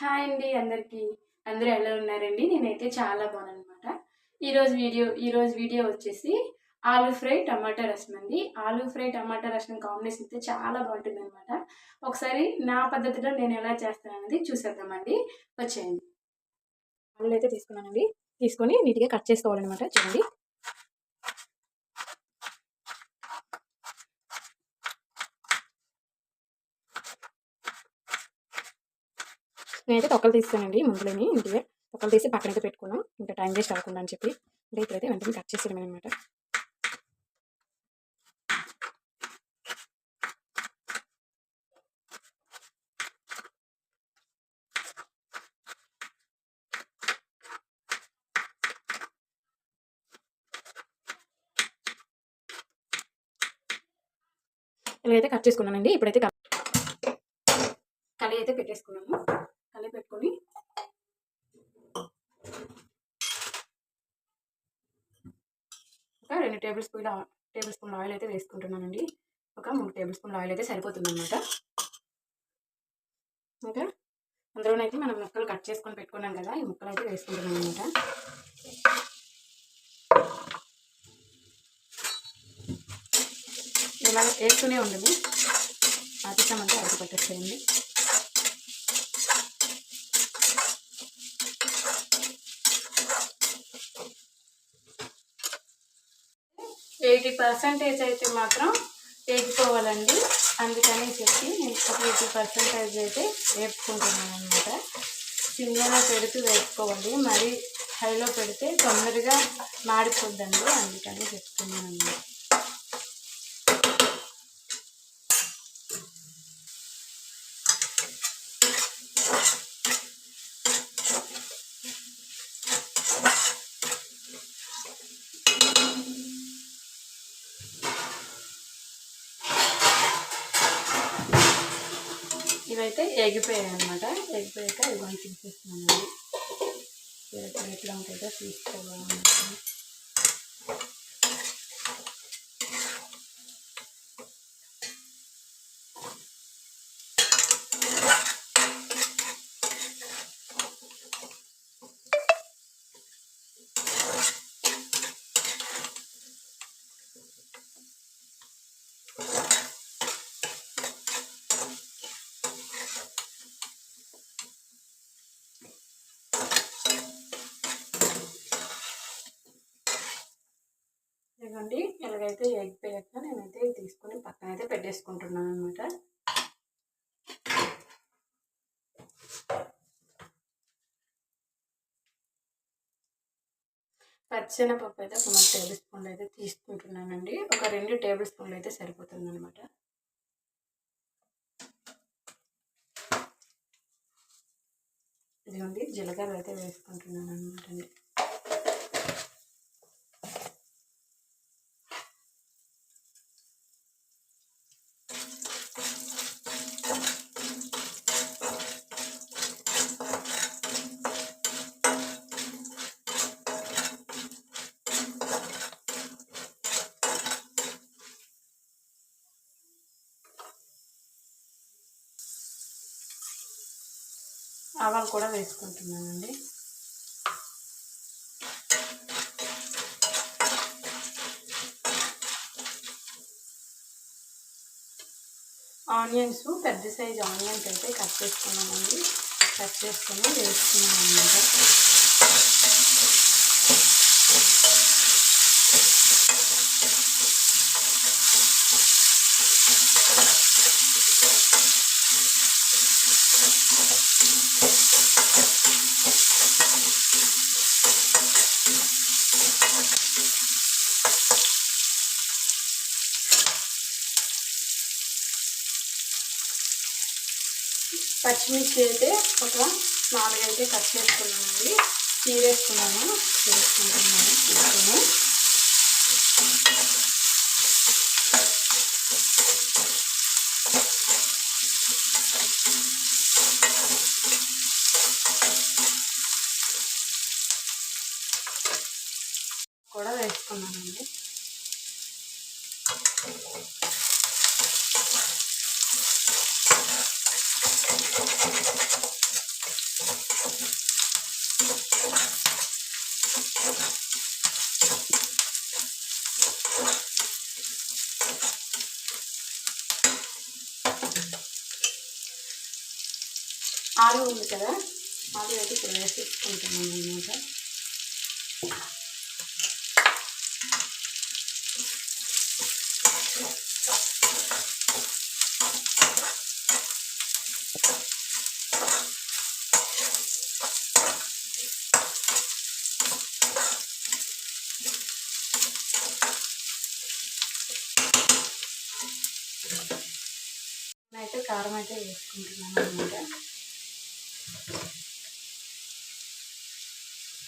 Hi అండి అందరికీ. అందరూ ఎలా ఉన్నారండి? నేనైతే చాలా బాగున్నానమాట ఈరోజు వీడియో ఈరోజు వీడియో వచ్చేసి ఆలూ ఫ్రై టమాటా రసం అండి. ఆలూ ఫ్రై టమాటా రసం కాంబినేషన్ అయితే చాలా బాగుంటుంది అనమాట ఒకసారి నా పద్ధతిలో నేను ఎలా చేస్తానన్నది చూసేద్దామండి. వచ్చేయండి. ఆలులు అయితే తీసుకున్నానండి. తీసుకొని నీట్గా కట్ చేసుకోవాలన్నమాట. చూడండి. నేనైతే తొక్కలు తీస్తానండి ముందులోని ఇంటివే. తొక్కలు తీసి పక్కనైతే పెట్టుకున్నాం. ఇంకా టైం వేస్ట్ అవ్వకుండా అని చెప్పి అంటే ఇప్పుడైతే వెంటనే కట్ చేసేయడం అనమాట ఇలాగైతే కట్ చేసుకున్నానండి. ఇప్పుడైతే కళ అయితే పెట్టేసుకున్నాము. కళాయి పెట్టుకొని ఒక రెండు tablespoon tablespoon oil అయితే వేసుకుంటున్నానండి. ఒక మూడు టేబుల్ స్పూన్ ఆయిల్ అయితే సరిపోతుంది అనమాట ఇంకా అందులోనైతే మనం ముక్కలు కట్ చేసుకొని పెట్టుకున్నాం కదా ఈ ముక్కలు అయితే వేసుకుంటున్నాం అనమాట ఇలా వేస్తూనే ఉండదు. అతికమంటే అరటి పట్టేసేయండి. ఎయిటీ పర్సెంటేజ్ అయితే మాత్రం వేగిపోవాలండి అందుకని చెప్పి నేను ఒక ఎయిటీ పర్సెంటేజ్ అయితే వేపుకుంటున్నాను అనమాట సిమ్లో పెడుతూ వేపుకోవాలి. మరి హైలో పెడితే తొందరగా మాడిపోద్దండి. అందుకని చెప్తున్నాను అన్నమాట ఇవైతే ఎగిపోయాయి అనమాట ఎగిపోయాక ఇవన్నీ తీసేస్తున్నాను. ఎట్లా ఎట్లా ఉంటుందో తీసుకోవాలనుకుంటున్నాను ఇదిగోండి ఎలాగైతే ఎగిపోయాక నేనైతే తీసుకొని పక్కన అయితే పెట్టేసుకుంటున్నాను అనమాట పచ్చెనపప్పు అయితే ఒక మూడు టేబుల్ స్పూన్లు అయితే తీసుకుంటున్నానండి. ఒక రెండు టేబుల్ స్పూన్లు అయితే సరిపోతుంది అనమాట ఇదిగోండి జీలకర్ర అయితే వేసుకుంటున్నాను అనమాట అండి. ఆవాలు కూడా వేసుకుంటున్నానండి. ఆనియన్స్ పెద్ద సైజ్ ఆనియన్స్ అయితే కట్ చేసుకున్నామండి కట్ చేసుకుని వేసుకున్నాం అన్నమాట పచ్చిమిర్చి అయితే ఒక నాలుగైతే కట్ చేసుకున్నానండి. తీరేసుకున్నాను. తీసుకుంటున్నాను తీసుకుని కూడా వేసుకున్నానండి ఆలు ఉంది కదా? ఆలు అయితే ఇక్కడ వేసేసుకుంటున్నాను అనమాట అయితే కారం అయితే వేసుకుంటున్నాను అనమాట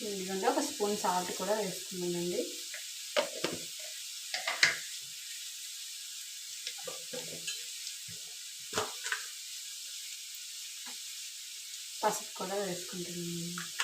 ఎందుకంటే ఒక స్పూన్ సాల్ట్ కూడా వేసుకున్నానండి. పసుపు కూడా వేసుకుంటున్నాను.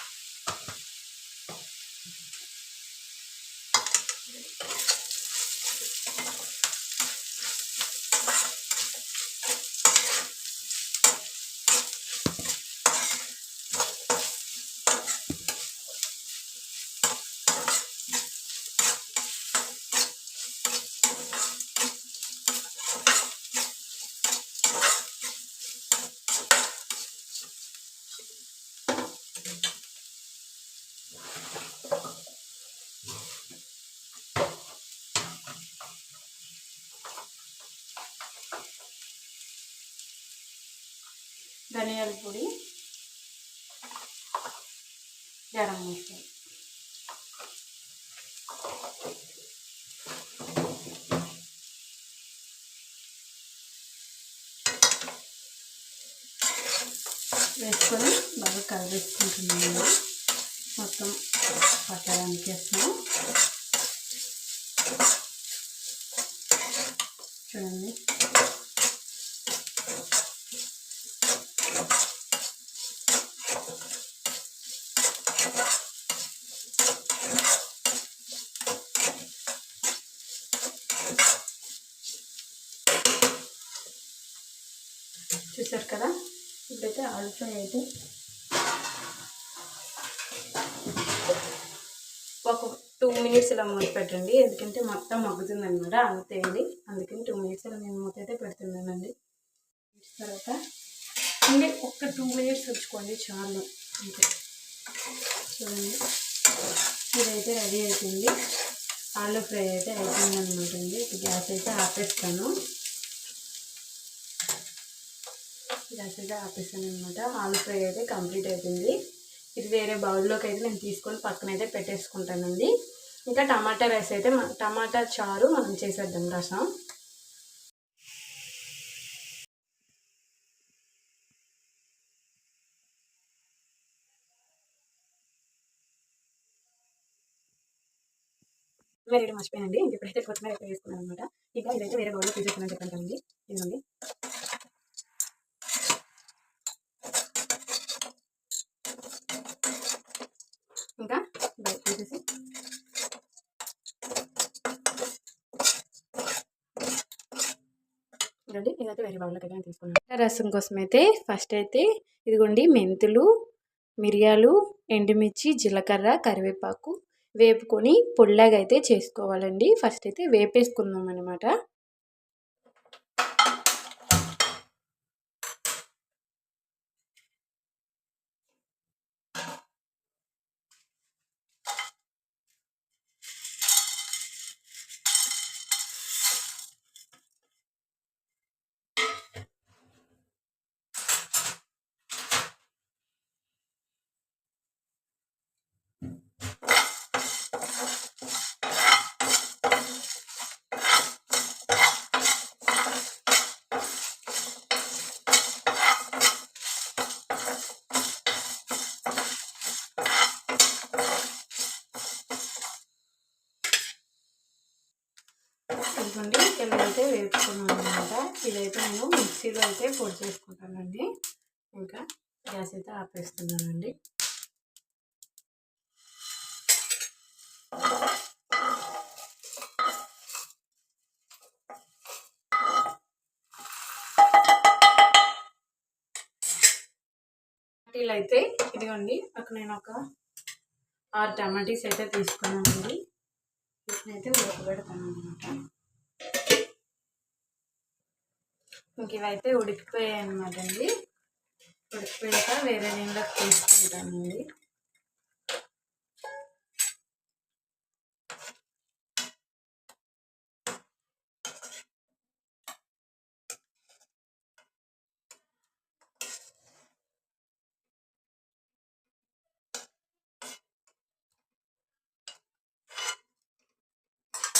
గరం మసాలా వేసుకొని బాగా కలిపేసుకుంటున్నాను చూసారు కదా? ఇప్పుడైతే ఆలు ఫ్రై అయితే ఒక టూ మినిట్స్ ఇలా మూత పెట్టండి. ఎందుకంటే మొత్తం మగ్గుతుంది అనమాట అంతేంది అందుకని టూ మినిట్స్ ఇలా నేను మూత అయితే పెడుతున్నానండి. తర్వాత అంటే ఒక్క టూ మినిట్స్ ఉంచుకోండి చాలు. అంతే. చూడండి. ఇదైతే రెడీ అవుతుంది ఆలు ఫ్రై అయితే అయిపోయింది అనమాట అండి. ఇప్పుడు గ్యాస్ అయితే ఆపేస్తాను. గ్యాస్ అయితే ఆపేస్తాను అనమాట ఆలు ఫ్రై అయితే కంప్లీట్ అవుతుంది ఇది వేరే బౌల్లోకి అయితే నేను తీసుకొని పక్కన అయితే పెట్టేసుకుంటానండి. ఇంకా టమాటా రైస్ అయితే టమాటా చారు మనం చేసేద్దాం రసం. వేరే మర్చిపోయానండి. ఇంక ఇప్పుడైతే కొత్తిమీర అయితే వేసుకున్నాను అనమాట ఇంకా ఇదైతే వేరే బౌల్లో తీసుకున్నాను చెప్పాను కదండి. ఇదిగోండి. ఇంకా బయట తీసేసి ఇదండి ఇదైతే వేరే బౌల్లోకి అయితే తీసుకున్నాను. రసం కోసం అయితే ఫస్ట్ అయితే ఇదిగోండి మెంతులు మిరియాలు ఎండుమిర్చి జీలకర్ర కరివేపాకు వేపుకొని పొడిలాగా అయితే చేసుకోవాలండి. ఫస్ట్ అయితే వేపేసుకుందాం అనమాట ఇదిగోండి ఇలా అయితే వేపుకున్నాను అనమాట ఇదైతే నేను మిక్సీలో అయితే పొడి చేసుకుంటానండి. ఇంకా గ్యాస్ అయితే ఆపేస్తున్నానండి. ఇలా అయితే ఇదిగోండి అక్కడ నేను ఒక ఆరు టమాటీస్ అయితే తీసుకున్నానండి. వీటినైతే అయితే ఉడకబెడతాను అనమాట ఇంక ఇవైతే ఉడికిపోయాయి అనమాట అండి ఉడికిపోయాక వేరే నీళ్ళకి తీసుకుంటానండి.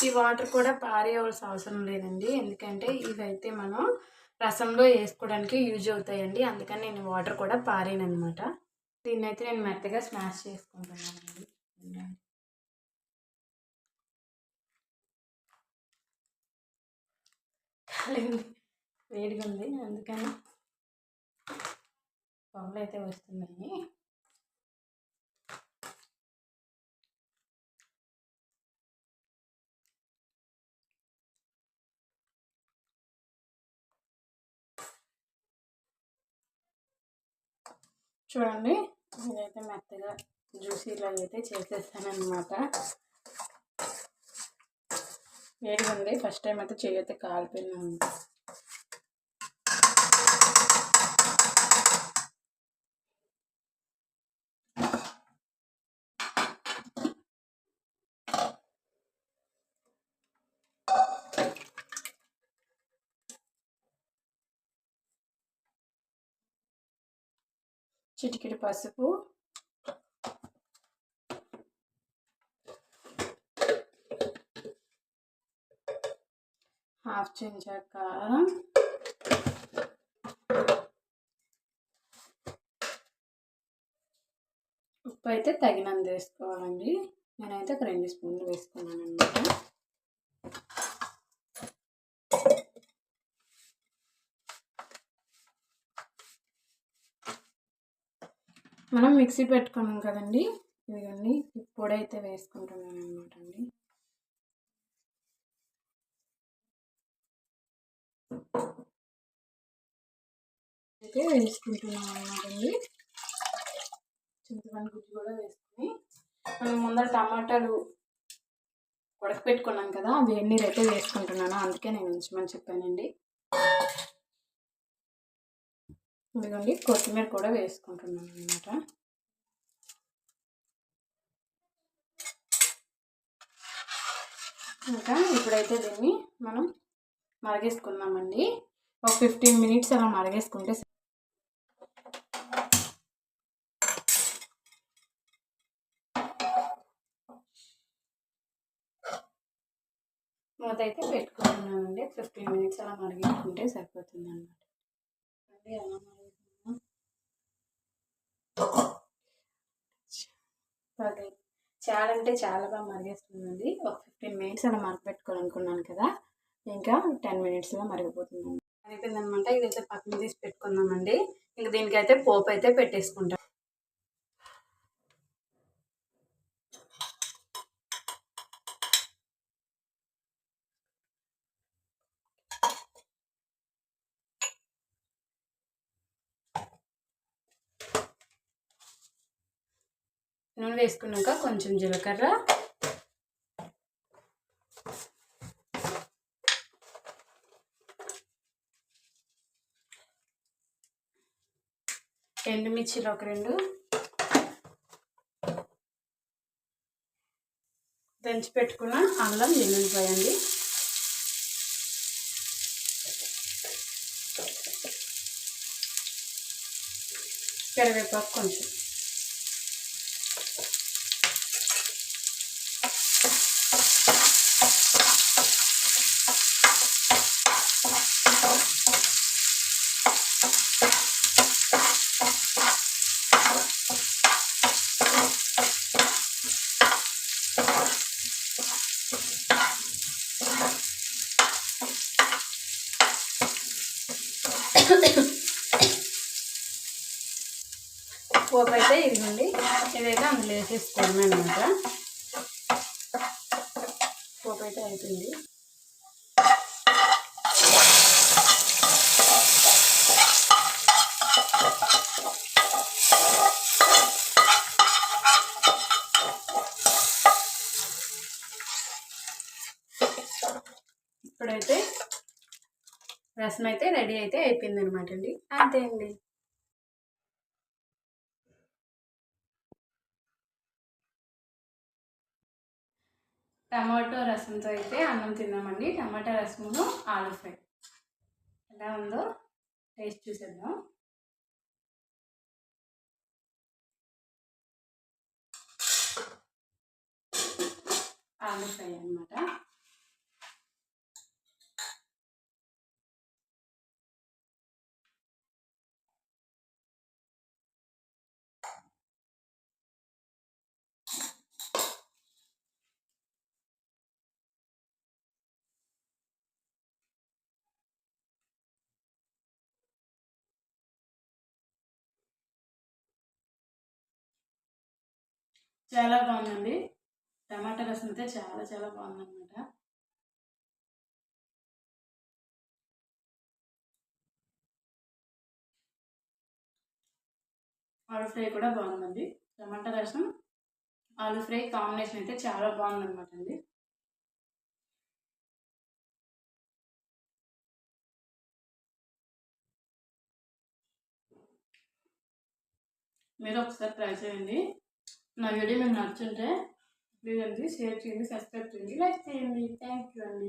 ఈ వాటర్ కూడా పారేయవలసిన అవసరం లేదండి. ఎందుకంటే ఇవైతే మనం రసంలో వేసుకోవడానికి యూజ్ అవుతాయండి. అందుకని నేను వాటర్ కూడా పారాను అనమాట దీన్ని అయితే నేను మెత్తగా స్మాష్ చేసుకుంటున్నానండి. కాలేదు. వేడిగా ఉంది అందుకని పొగలు అయితే వస్తున్నాయి. చూడండి ఇదైతే మెత్తగా జ్యూసీలో అయితే చేసేస్తానమాట వేడిగా ఉంది ఫస్ట్ టైం అయితే చేయతే అయితే చిటికిడి పసుపు. హాఫ్ చెంచా కారం. ఉప్పు అయితే తగినంత వేసుకోవాలండి. నేనైతే ఒక రెండు స్పూన్లు వేసుకున్నాను అనమాట మనం మిక్సీ పెట్టుకున్నాం కదండి. ఇదిగోండి ఈ పొడి అయితే వేసుకుంటున్నాను అనమాట అండి అయితే వేసుకుంటున్నాం అనమాట అండి చింతపండు గుజ్జు కూడా వేసుకుని మనం ముందర టమాటాలు ఉడకపెట్టుకున్నాం కదా అవి ఎన్ని అయితే వేసుకుంటున్నాను. అందుకే నేను ఉంచమని చెప్పానండి. ఇదిగోండి కొత్తిమీర కూడా వేసుకుంటున్నాను అనమాట ఇంకా ఇప్పుడైతే దీన్ని మనం మరగేసుకున్నామండి ఒక ఫిఫ్టీన్ మినిట్స్ అలా మరగేసుకుంటే మూత అయితే పెట్టుకుంటున్నానండి. ఫిఫ్టీన్ మినిట్స్ అలా మరిగించుకుంటే సరిపోతుంది అనమాట అలా అదే. చాలా అంటే చాలా బాగా మరిగేస్తుందండి. ఒక ఫిఫ్టీన్ మినిట్స్ అలా మరగపెట్టుకోవాలనుకున్నాను కదా ఇంకా టెన్ మినిట్స్లో మరిగిపోతుంది అయిపోయిందనమాట ఇదైతే పక్కన తీసి పెట్టుకుందామండి. ఇంకా దీనికైతే పోపు అయితే పెట్టేసుకుంటాం. నూనె వేసుకున్నాక కొంచెం జీలకర్ర. ఎండుమిర్చిలు ఒక రెండు. దంచి పెట్టుకున్న అల్లం వెల్లుల్లిపాయండి. కరివేపాకు కొంచెం. పోపు అయితే ఇదిగోండి. ఇదైతే అందులో వేసేసుకోవడమే అనమాట పోపు అయితే అవుతుంది ఇప్పుడైతే రసం అయితే రెడీ అయితే అయిపోయింది అనమాట అండి. అంతే అండి. టమాటో రసంతో అయితే అన్నం తిన్నామండి. టమాటా రసము ఆలు ఫ్రై. ఎలా ఉందో టేస్ట్ చూసేద్దాం. ఆలు ఫ్రై అనమాట చాలా బాగుందండి. టమాటా రసం అయితే చాలా చాలా బాగుందన్నమాట. ఆలు ఫ్రై కూడా బాగుందండి. టమాటా రసం ఆలు ఫ్రై కాంబినేషన్ అయితే చాలా బాగుందన్నమాట అండి. మీరు ఒకసారి ట్రై చేయండి. నా వీడియో మీకు నచ్చుంటే ప్లీజ్ అండి షేర్ చేయండి సబ్స్క్రైబ్ చేయండి లైక్ చేయండి. థ్యాంక్ యూ అండి.